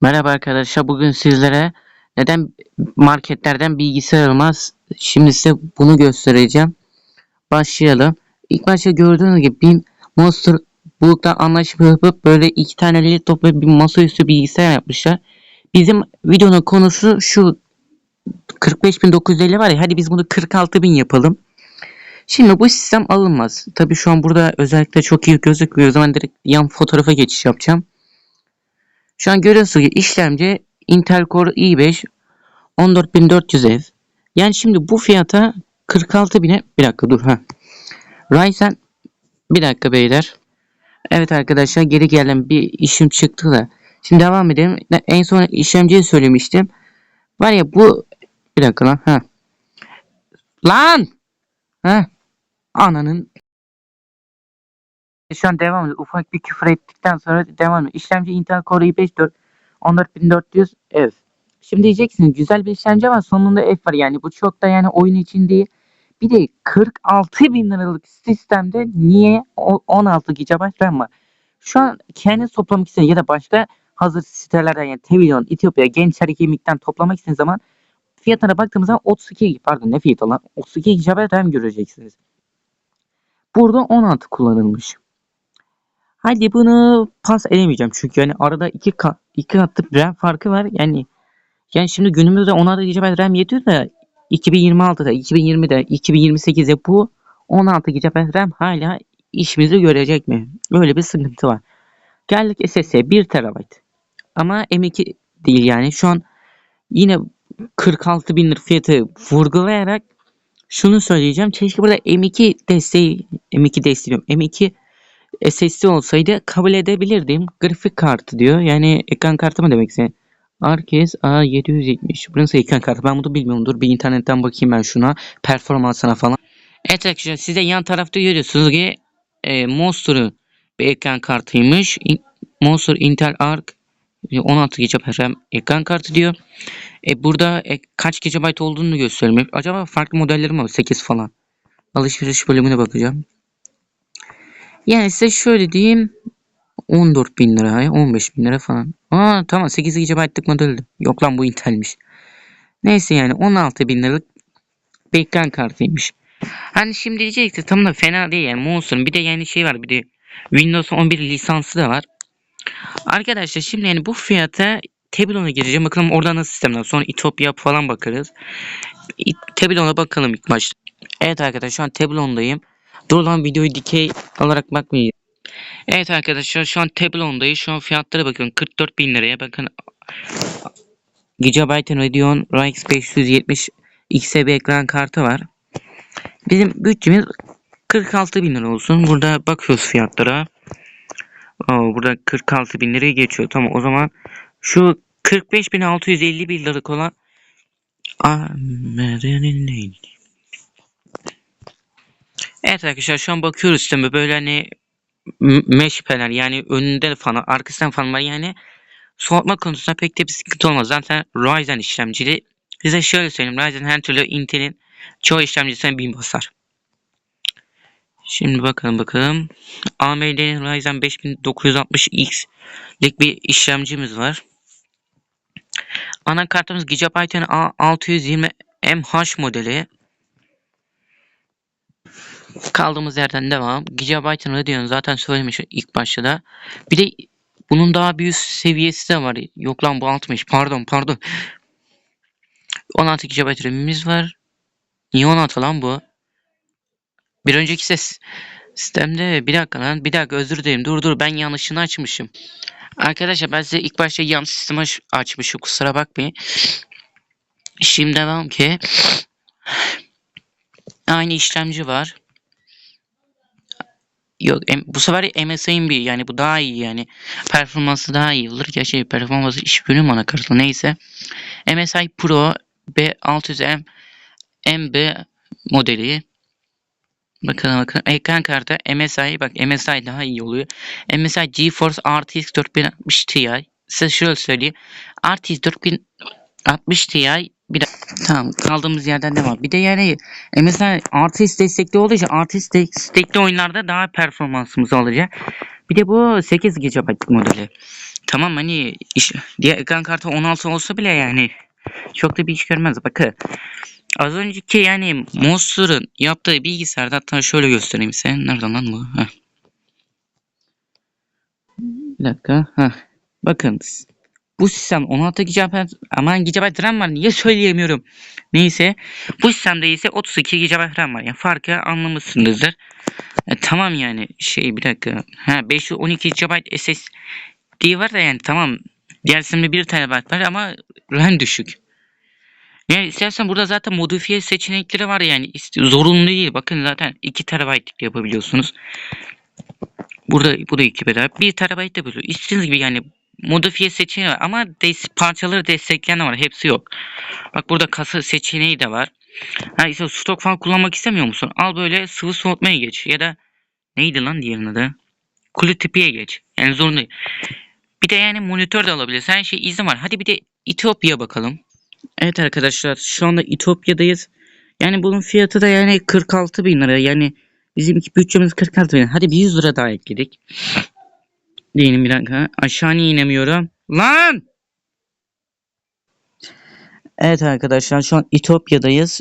Merhaba arkadaşlar. Bugün sizlere neden marketlerden bilgisayar almaz? Şimdi size bunu göstereceğim. Başlayalım. İlk başta gördüğünüz gibi bir Monster Bulut'tan anlaşıp yapıp böyle iki tane led toplayıp bir masaüstü bilgisayar yapmışlar. Bizim videonun konusu şu 45.950 var ya hadi biz bunu 46.000 yapalım. Şimdi bu sistem alınmaz. Tabi şu an burada özellikle çok iyi gözükmüyor. O zaman direkt yan fotoğrafa geçiş yapacağım. Şu an görüyorsunuz ki işlemci Intel Core i5 14400F. Yani şimdi bu fiyata 46.000'e bir dakika dur ha. Ryzen bir dakika beyler. Evet arkadaşlar geri gelen bir işim çıktı da. Şimdi devam edelim. En son işlemciyi söylemiştim. Var ya bu bir dakika lan ha. Lan! Ha. Ananın şu an devam ediyor. Ufak bir küfür ettikten sonra devam ediyor. İşlemci Intel Core i5 4 14400 F. Şimdi diyeceksiniz güzel bir işlemci var sonunda F var yani bu çok da yani oyun için değil. Bir de 46 bin liralık sistemde niye o- 16 GB RAM var? Şu an kendiniz toplamak isteyen ya da başka hazır sitelerden yani Tevilon, Etiyopya, Gençler Kemik'ten toplamak istediğiniz zaman fiyatına baktığımız zaman 32 pardon ne fiyatı lan 32 GB RAM göreceksiniz. Burada 16 kullanılmış. Hadi bunu pas edemeyeceğim çünkü yani arada iki kat iki katlık RAM farkı var. Yani yani şimdi günümüzde 16 GB RAM yetiyor da 2026'da, 2020'de, 2028'de bu 16 GB RAM hala işimizi görecek mi? Böyle bir sıkıntı var. Geldik SSD 1 TB. Ama M2 değil yani. Şu an yine 46 bin lira fiyatı vurgulayarak şunu söyleyeceğim. Keşke burada M2 desteği M2 desteği M2 SSD olsaydı kabul edebilirdim. Grafik kartı diyor. Yani ekran kartı mı demek istedim? Arcus A770. Burası ekran kartı. Ben bunu bilmiyorum. Dur bir internetten bakayım ben şuna. Performansına falan. Evet arkadaşlar size yan tarafta görüyorsunuz ki e, Monster'ın bir ekran kartıymış. Monster Intel Arc 16 GB RAM ekran kartı diyor. E, burada e, kaç GB olduğunu göstermiyor. Acaba farklı modelleri mi var? 8 falan. Alışveriş bölümüne bakacağım. Yani size şöyle diyeyim. 14 bin lira, 15 bin lira falan. Aa tamam 8 GB'lık modeldi. Yok lan bu Intel'miş. Neyse yani 16 bin liralık bir ekran kartıymış. Hani şimdi diyeceksin tam da fena değil yani Monster'ın bir de yani şey var bir de Windows 11 lisansı da var. Arkadaşlar şimdi yani bu fiyata Tableau'na gireceğim. Bakalım orada nasıl sistemler. Sonra Etopya falan bakarız. Tableau'na bakalım ilk başta. Evet arkadaşlar şu an Tableau'ndayım. Dur videoyu dikey alarak bakmayın. Evet arkadaşlar şu an Tableau'ndayız. Şu an fiyatlara bakın 44 bin liraya bakın. Gigabyte Radeon RX 570 XB ekran kartı var. Bizim bütçemiz 46 bin lira olsun. Burada bakıyoruz fiyatlara. Oo, burada 46 bin liraya geçiyor. Tamam o zaman şu 45.650 bin liralık olan Ameri'nin neydi? Evet arkadaşlar şu an bakıyoruz sisteme böyle hani m- mesh panel yani önünde falan arkasından falan var yani soğutma konusunda pek de bir sıkıntı olmaz. Zaten Ryzen işlemcili size şöyle söyleyeyim Ryzen her türlü Intel'in çoğu işlemcisine bin basar. Şimdi bakalım bakalım. AMD'nin Ryzen 5960X'lik bir işlemcimiz var. Anakartımız Gigabyte'ın A620MH modeli. Kaldığımız yerden devam. Gigabyte'ın Radeon zaten söylemişim ilk başta da. Bir de bunun daha bir üst seviyesi de var. Yok lan bu 60. Pardon pardon. 16 GB RAM'imiz var. Niye 16 lan bu? Bir önceki ses sistemde bir dakika lan bir dakika özür dilerim dur dur ben yanlışını açmışım. Arkadaşlar ben size ilk başta yanlış sistemi aç- açmışım kusura bakmayın. Şimdi devam ki aynı işlemci var. Yok bu sefer MSI'ın bir yani bu daha iyi yani performansı daha iyi olur. Gerçi performansı iş bölüm anakartı neyse. MSI Pro B600M MB modeli. Bakalım bakalım ekran kartı MSI bak MSI daha iyi oluyor. MSI GeForce RTX 4060 Ti. Size şöyle söyleyeyim. RTX 4060 Ti bir tamam kaldığımız yerden devam. Bir de yani MSI RTX destekli olduğu için RTX destekli oyunlarda daha performansımız olacak. Bir de bu 8 GB modeli. Tamam hani iş, diğer ekran kartı 16 olsa bile yani çok da bir iş görmez. Bakın az önceki yani Monster'ın yaptığı bilgisayarda hatta şöyle göstereyim size. Nereden lan bu? Heh. Bir dakika. Heh. Bakın bu sistem 16 GB aman GB RAM var niye söyleyemiyorum. Neyse bu sistemde ise 32 GB RAM var. Yani farkı anlamışsınızdır. E, tamam yani şey bir dakika. Ha 512 GB SSD var da yani tamam. Diğer sistemde 1 TB var ama RAM düşük. Yani istersen burada zaten modifiye seçenekleri var yani zorunlu değil. Bakın zaten 2 TB'lik yapabiliyorsunuz. Burada bu da 2 TB. 1 TB de böyle. İstediğiniz gibi yani modifiye seçeneği var ama des parçaları destekleyen de var. Hepsi yok. Bak burada kasa seçeneği de var. Ha işte stok falan kullanmak istemiyor musun? Al böyle sıvı soğutmaya geç. Ya da neydi lan diğerinin adı? Kulu tipiye geç. Yani zorunda değil. Bir de yani monitör de alabilirsin. Her şey izin var. Hadi bir de İtopya bakalım. Evet arkadaşlar şu anda İtopya'dayız. Yani bunun fiyatı da yani 46 bin lira. Yani bizimki bütçemiz 46 bin. Hadi bir 100 lira daha ekledik. Diyelim bir dakika. Aşağı niye inemiyorum? Lan! Evet arkadaşlar şu an İtopya'dayız.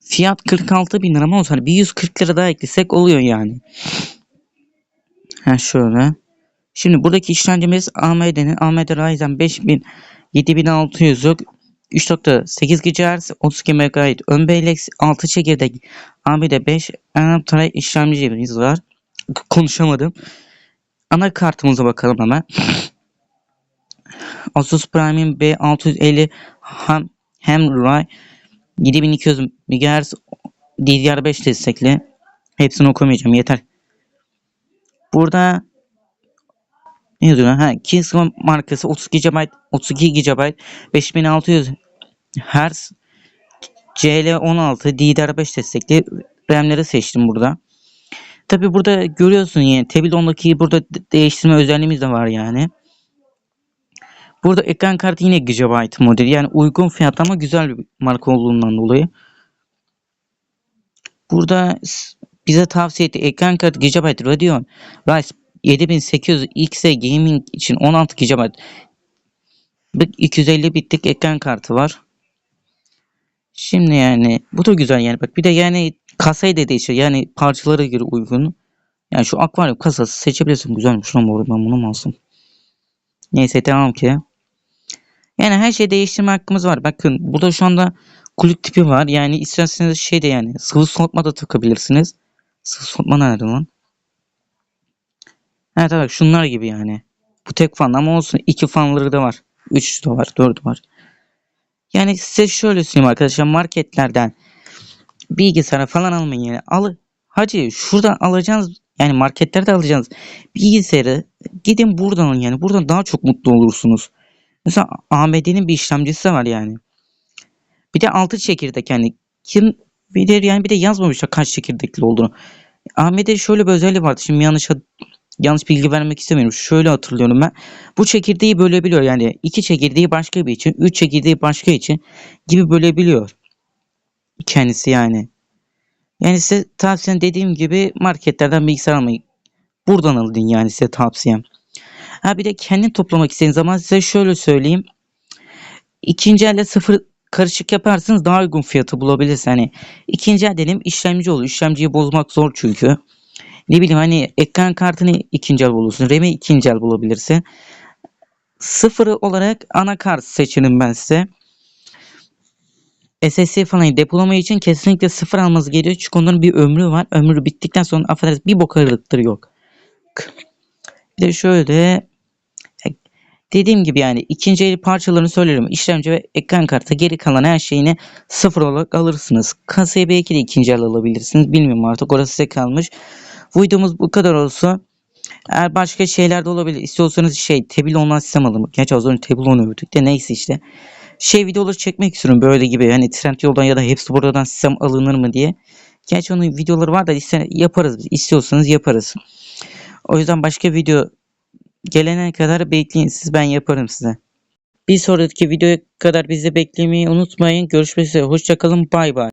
Fiyat 46 bin lira ama olsa hani bir 140 lira daha eklesek oluyor yani. Ha şöyle. Şimdi buradaki işlemcimiz AMD'nin AMD Ryzen 5000 7600'lük 3.8 GHz 32 MHz ön bellek 6 çekirdek AMD 5 Enaptray işlemcimiz var. K- Konuşamadım. Anakartımıza bakalım hemen. Asus Prime'in B650 hem hem Rai 7200 MHz DDR5 destekli. Hepsini okumayacağım yeter. Burada ne yazıyor? lan? Ha, Kingston markası 32 GB 32 GB 5600 Hz CL16 DDR5 destekli RAM'leri seçtim burada. Tabi burada görüyorsun yani Tebilon'daki burada de- değiştirme özelliğimiz de var yani. Burada ekran kartı yine GB modeli yani uygun fiyat ama güzel bir marka olduğundan dolayı. Burada bize tavsiye ettiği ekran kartı GB Radeon Ryzen 7800 XE Gaming için 16 GB bir 250 bitlik ekran kartı var. Şimdi yani bu da güzel yani bak bir de yani kasayı da değişiyor yani parçalara göre uygun. Yani şu akvaryum kasası seçebilirsin güzelmiş lan bu arada ben bunu mu alsam? Neyse tamam ki. Yani her şey değiştirme hakkımız var. Bakın burada şu anda kulüp tipi var. Yani isterseniz şey de yani sıvı soğutma da takabilirsiniz. Sıvı soğutma nerede lan? Evet evet şunlar gibi yani. Bu tek fan ama olsun iki fanları da var. Üç de var, dört var. Yani size şöyle söyleyeyim arkadaşlar marketlerden bilgisayar falan almayın yani. Al hacı şuradan alacaksınız yani marketlerde alacaksınız bilgisayarı gidin buradan alın yani. Buradan daha çok mutlu olursunuz. Mesela AMD'nin bir işlemcisi var yani. Bir de altı çekirdek yani. Kim bilir yani bir de yazmamışlar kaç çekirdekli olduğunu. AMD şöyle bir özelliği vardı. Şimdi yanlış yanlış bilgi vermek istemiyorum. Şöyle hatırlıyorum ben. Bu çekirdeği bölebiliyor. Yani iki çekirdeği başka bir için, üç çekirdeği başka için gibi bölebiliyor. Kendisi yani. Yani size tavsiyem dediğim gibi marketlerden bilgisayar almayı buradan alın yani size tavsiyem. Ha bir de kendin toplamak istediğiniz zaman size şöyle söyleyeyim. İkinci elde sıfır karışık yaparsınız daha uygun fiyatı bulabilirsiniz. Hani ikinci el dedim işlemci olur. İşlemciyi bozmak zor çünkü. Ne bileyim hani ekran kartını ikinci el bulursun. RAM'i ikinci el bulabilirsin. Sıfırı olarak anakart seçerim ben size. SSD falan depolama için kesinlikle sıfır almanız gerekiyor. Çünkü onların bir ömrü var. Ömrü bittikten sonra affedersiniz bir bok aralıktır yok. Bir de şöyle dediğim gibi yani ikinci el parçalarını söylerim. İşlemci ve ekran kartı geri kalan her şeyini sıfır olarak alırsınız. Kasayı belki de ikinci el alabilirsiniz. Bilmiyorum artık orası size kalmış. Bu videomuz bu kadar olsun. Eğer başka şeyler de olabilir. İstiyorsanız şey tebil olan sistem alın. Gerçi az önce tebil onu övdük de neyse işte. Şey videoları çekmek istiyorum böyle gibi. Hani trend yoldan ya da hepsi buradan sistem alınır mı diye. Gerçi onun videoları var da iste, yaparız biz. İstiyorsanız yaparız. O yüzden başka video gelene kadar bekleyin siz ben yaparım size. Bir sonraki videoya kadar bizi beklemeyi unutmayın. Görüşmek üzere. Hoşçakalın. Bay bay.